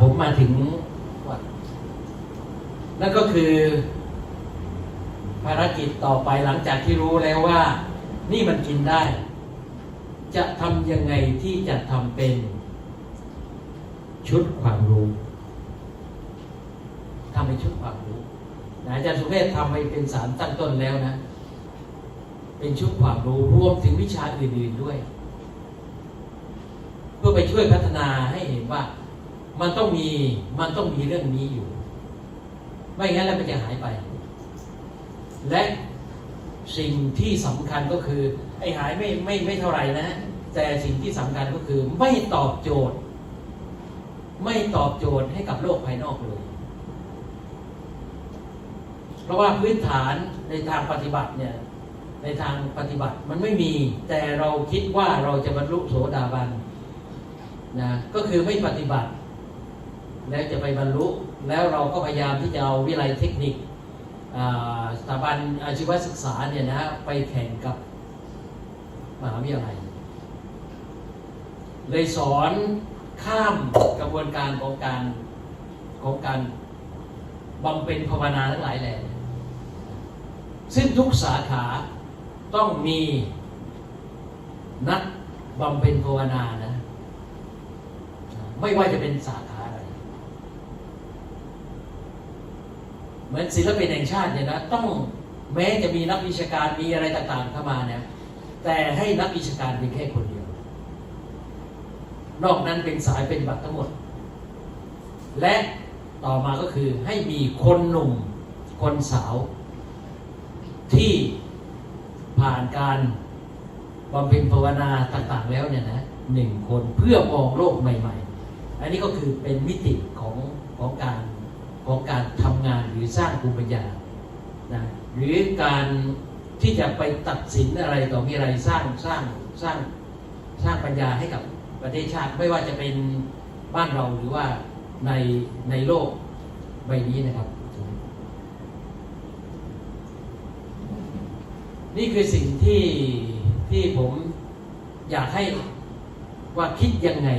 ผมมาถึงวัดนั่นก็คือ ภารกิจต่อไปหลังจากที่รู้แล้วว่า นี่มันกินได้ จะทำยังไงที่จะทำเป็น ชุดความรู้ทำเป็นชุดความรู้นะอาจารย์สุเมธทำไปเป็นสารตั้งต้นแล้วนะ เป็นชุดความรู้รวมถึงวิชาอื่นๆด้วย เพื่อไปช่วยพัฒนาให้เห็นว่า มันต้องมีมันต้องมีเรื่องนี้อยู่ ไม่งั้นแล้วมันจะหายไป และสิ่งที่สำคัญก็คือ ไอ้หายไม่ไม่ไม่เท่าไหร่นะ แต่สิ่งที่สำคัญก็คือไม่ตอบโจทย์ ไม่ตอบโจทย์ให้กับโลกภายนอกเลย เพราะว่าพื้นฐานในทางปฏิบัติเนี่ยในทางปฏิบัติมันไม่มี แต่เราคิดว่าเราจะบรรลุโสดาบันนะก็คือไม่ปฏิบัติ แล้วจะไปบรรลุ แล้วเราก็พยายามที่จะเอาวิไลเทคนิคสถาบันอาชีวศึกษาเนี่ยนะไปแข่งกับมหาวิทยาลัย เลยสอนข้ามกระบวนการของการของการบำเพ็ญภาวนาทั้งหลายแหล่ซึ่งทุกสาขาต้องมีนักบำเพ็ญภาวนานะ ไม่ว่าจะเป็นสาขาอะไร เหมือนศิลปินแห่งชาติเนี่ยนะต้องแม้จะมีนักวิชาการมีอะไรต่างๆเข้ามาเนี่ยแต่ให้นักวิชาการเป็นแค่คนเดียว นอกนั้นเป็นสายเป็นบัตรทั้งหมด และต่อมาก็คือให้มีคนหนุ่มคนสาว ที่ผ่านการบำเพ็ญภาวนาต่างๆแล้วเนี่ยนะหนึ่งคนเพื่อมองโลกใหม่ ๆ อันนี้ก็คือเป็นมิติของของการ ของการทำงานหรือสร้างภูมิปัญญานะหรือการที่จะไปตัดสินอะไรต่อมีอะไรสร้างสร้างสร้างสร้างปัญญาให้กับประเทศชาติไม่ว่าจะเป็นบ้านเราหรือว่าในในโลกใบนี้นะครับ นี่คือสิ่งที่ที่ผมอยากให้ว่าคิดยังไง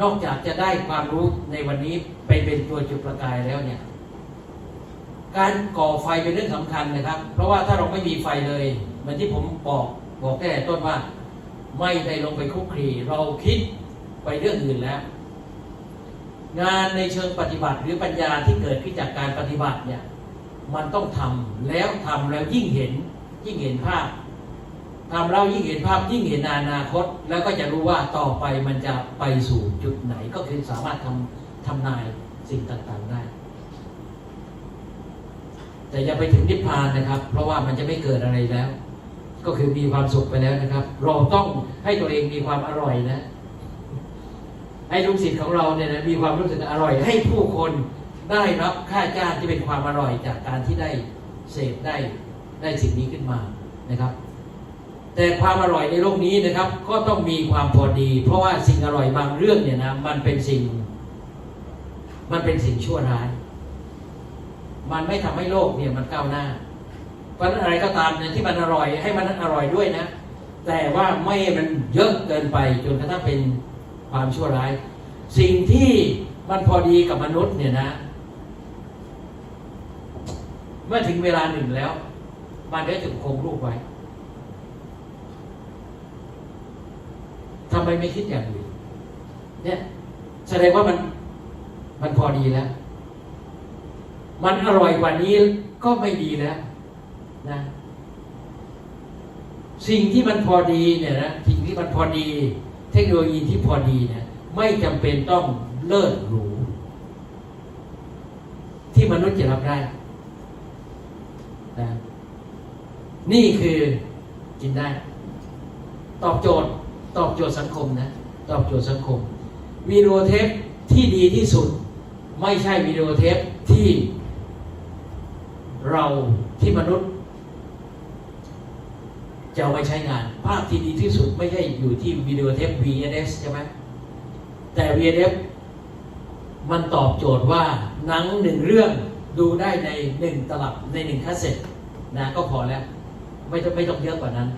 นอกจากจะได้ความรู้ในวันนี้ไปเป็นตัวจุดประกายแล้วเนี่ย การก่อไฟเป็นเรื่องสำคัญนะครับ เพราะว่าถ้าเราไม่มีไฟเลย เหมือนที่ผมบอกบอกแต่ต้นว่า ไม่ได้ลงไปคุกคีเราคิดไปเรื่องอื่นแล้ว งานในเชิงปฏิบัติหรือปัญญาที่เกิดขึ้นจากการปฏิบัติเนี่ย มันต้องทำแล้วทำแล้วยิ่งเห็นยิ่งเห็นภาพ ทำแล้วยิ่งเห็นภาพยิ่งเห็นอนาคต แล้วก็จะรู้ว่าต่อไปมันจะไปสู่จุดไหนก็คือสามารถทำทำนายสิ่งต่างๆได้ แต่อย่าไปถึงนิพพานนะครับ เพราะว่ามันจะไม่เกิดอะไรแล้ว ก็คือมีความสุขไปแล้วนะครับ เราต้องให้ตัวเองมีความอร่อยนะให้ลูกศิษย์ของเราเนี่ยนะมีความรู้สึกอร่อย ให้ผู้คนได้รับค่าจ้างที่เป็นความอร่อยจากการที่ได้เสพได้ได้สิ่งนี้ขึ้นมานะครับ แต่ความอร่อยในโลกนี้นะครับ ก็ต้องมีความพอดี เพราะว่าสิ่งอร่อยบางเรื่องเนี่ยนะมันเป็นสิ่ง มันเป็นสิ่งชั่วร้าย มันไม่ทำให้โลกเนี่ยมันก้าวหน้า เพราะนั้นอะไรก็ตามเนี่ยที่มันอร่อยให้มันอร่อยด้วยนะ แต่ว่าไม่มันเยอะเกินไปจนกระทั่งเป็นความชั่วร้าย สิ่งที่มันพอดีกับมนุษย์เนี่ยนะ เมื่อถึงเวลาหนึ่งแล้ว มันได้ถึงคงรูปไว้ทำ ไมไม่คิดอย่างอื่นเนี่ยแสดงว่ามันมันพอดีแล้ว มันอร่อยกว่านี้ก็ไม่ดีแล้วนะสิ่งที่มันพอดีเนี่ยนะสิ่งที่มันพอดี เทคโนโลยีที่พอดีเนี่ยไม่จำเป็นต้องเลิศหรูที่มนุษย์จะรับได้นะนี่คือกินได้ ตอบโจทย์ ตอบโจทย์สังคมนะ ตอบโจทย์สังคมวิดีโอเทปที่ดีที่สุด ไม่ใช่วิดีโอเทปที่เราที่มนุษย์ จะเอาไปใช้งาน ภาพที่ดีที่สุดไม่ใช่อยู่ที่วิดีโอเทป VHS ใช่ไหมแต่ VHS มันตอบโจทย์ว่าหนังหนึ่งเรื่องดูได้ในหนึ่งตลับในหนึ่งคาสเซ็ตนะก็พอแล้ว ไม่ต้องไม่ต้องเยอะกว่านั้น